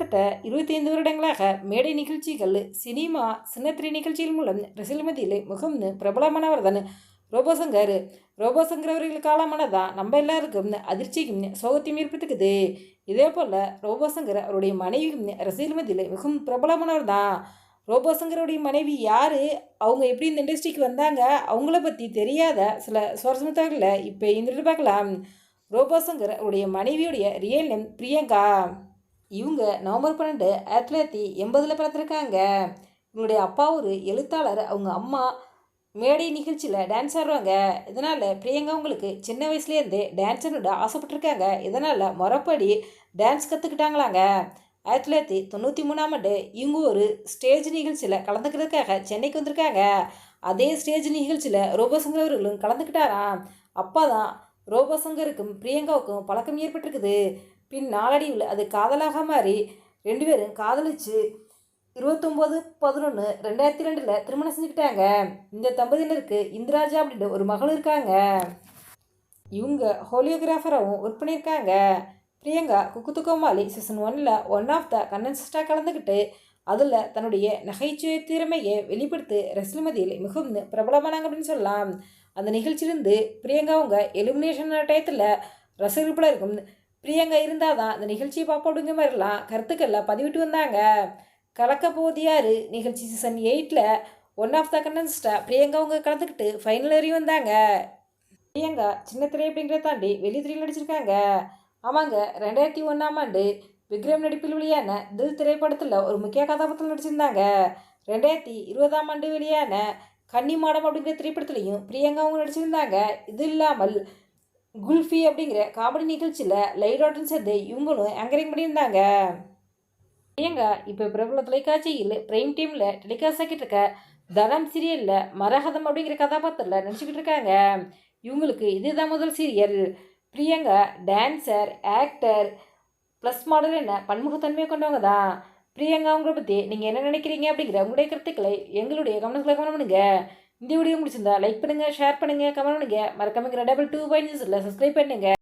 கிட்டத்தட்ட இருபத்தைந்து வருடங்களாக மேடை நிகழ்ச்சிகள் சினிமா சின்னத்திரை நிகழ்ச்சிகள் மூலம் ரசிகர்கள் மத்தியில் மிகவும் பிரபலமானவர் தான் ரோபோசங்கர் ரோபோசங்கர் அவர்கள் காலமானதான் நம்ம எல்லாருக்கும் அதிர்ச்சியும் சோகத்தையும் ஏற்படுத்துக்குது இதே போல் ரோபோசங்கர் அவருடைய மனைவியும் ரசிகர்கள் மத்தியில் மிகவும் பிரபலமானவர் தான் ரோபோசங்கருடைய மனைவி யார்? அவங்க எப்படி இந்த இண்டஸ்ட்ரிக்கு வந்தாங்க? அவங்கள பற்றி தெரியாத சில சுவாரஸ்யமான தகவலை இப்போ இந்த பார்க்கலாம். ரோபோசங்கர் அவருடைய மனைவியுடைய ரியல் நேம் பிரியங்கா. இவங்க நவம்பர் பன்னெண்டு ஆயிரத்தி தொள்ளாயிரத்தி எண்பதில் பிறந்திருக்காங்க. இவங்களுடைய அப்பா ஒரு எழுத்தாளர். அவங்க அம்மா மேடை நிகழ்ச்சியில் டான்ஸ் ஆடுவாங்க. இதனால் பிரியங்கா உங்களுக்கு சின்ன வயசுலேருந்தே டான்ஸர்னோட ஆசைப்பட்டிருக்காங்க. இதனால் முறைப்படி டான்ஸ் கற்றுக்கிட்டாங்களாங்க ஆயிரத்தி தொள்ளாயிரத்தி தொண்ணூற்றி மூணாம் ஆண்டு இவங்க ஒரு ஸ்டேஜ் நிகழ்ச்சியில் கலந்துக்கிறதுக்காக சென்னைக்கு வந்திருக்காங்க. அதே ஸ்டேஜ் நிகழ்ச்சியில் ரோபோசங்கர் அவர்களும் கலந்துக்கிட்டாராம். அப்போ தான் ரோபோசங்கருக்கும் பிரியங்காவுக்கும் பழக்கம் ஏற்பட்டிருக்குது. பின் நாளடிவில் அது காதலாக மாறி ரெண்டு பேரும் காதலிச்சு இருபத்தொம்போது பதினொன்று ரெண்டாயிரத்தி ரெண்டில் திருமணம் செஞ்சுக்கிட்டாங்க. இந்த தம்பதியினருக்கு இந்திராஜா அப்படின்ற ஒரு மகள் இருக்காங்க. இவங்க ஹோலியோகிராஃபராகவும் ஒர்க் பண்ணியிருக்காங்க. பிரியங்கா குக்குத்து கோமாளி சீசன் ஒன்னில் ஒன் ஆஃப் த கண்டன்ஸ்டாக கலந்துக்கிட்டு அதில் தன்னுடைய நகைச்சுவை திறமையை வெளிப்படுத்தி ரசிமதியில் மிகவும் பிரபலமானாங்க அப்படின்னு சொல்லலாம். அந்த நிகழ்ச்சியிலிருந்து பிரியங்கா அவங்க எலிமினேஷன் டயத்தில் ரசிகர்களாக இருக்கும். பிரியங்கா இருந்தால் தான் அந்த நிகழ்ச்சியை பார்ப்போம் அப்படிங்கிற மாதிரிலாம் கருத்துக்கள்லாம் பதிவிட்டு வந்தாங்க. கலக்க போதியாரு நிகழ்ச்சி சீசன் எயிட்டில் ஒன் ஆஃப் த கண்டன்ஸ்டாக பிரியங்கா அவங்க கலந்துக்கிட்டு ஃபைனல் வரையும் வந்தாங்க. பிரியங்கா சின்ன திரை அப்படிங்கிறத தாண்டி வெளி திரையில் நடிச்சிருக்காங்க. ஆமாங்க ரெண்டாயிரத்தி ஒன்றாம் ஆண்டு விக்ரம் நடிப்பில் வெளியான தில் திரைப்படத்தில் ஒரு முக்கிய கதாபாத்திரம் நடிச்சிருந்தாங்க. ரெண்டாயிரத்தி இருபதாம் ஆண்டு வெளியான கன்னி மாடம் அப்படிங்கிற திரைப்படத்துலையும் பிரியங்கா அவங்க நடிச்சிருந்தாங்க. இது இல்லாமல் குல்ஃபி அப்படிங்கிற காமெடி நிகழ்ச்சியில் லைடாட்டன் சேர்ந்து இவங்களும் ஆங்கரிங் பண்ணியிருந்தாங்க. பிரியங்கா இப்போ பிரபல தொலைக்காட்சியில் பிரைம் டீமில் டெலிகாஸ்ட் ஆக்கிட்டு இருக்க தனம் சீரியலில் மரகதம் அப்படிங்கிற கதாபாத்திரத்தில் நடிச்சுக்கிட்டு இருக்காங்க. இவங்களுக்கு இதுதான் முதல் serial Priyanka dancer actor plus model என்ன பன்முகத்தன்மையை கொண்டவங்க தான் பிரியங்கா அவங்கள பற்றி நீங்கள் என்ன நினைக்கிறீங்க அப்படிங்கிற உங்களுடைய கருத்துக்களை எங்களுடைய கவனத்தில் கவனம் பண்ணுங்கள் இந்த வீடியோ முடிச்சிருந்தா லைக் பண்ணுங்கள் ஷேர் பண்ணுங்கள் கமெண்ட் பண்ணுங்கள் மறக்காம டபுள் டூ பாயிண்ட்ஸில் சப்ஸ்கிரைப் பண்ணுங்கள்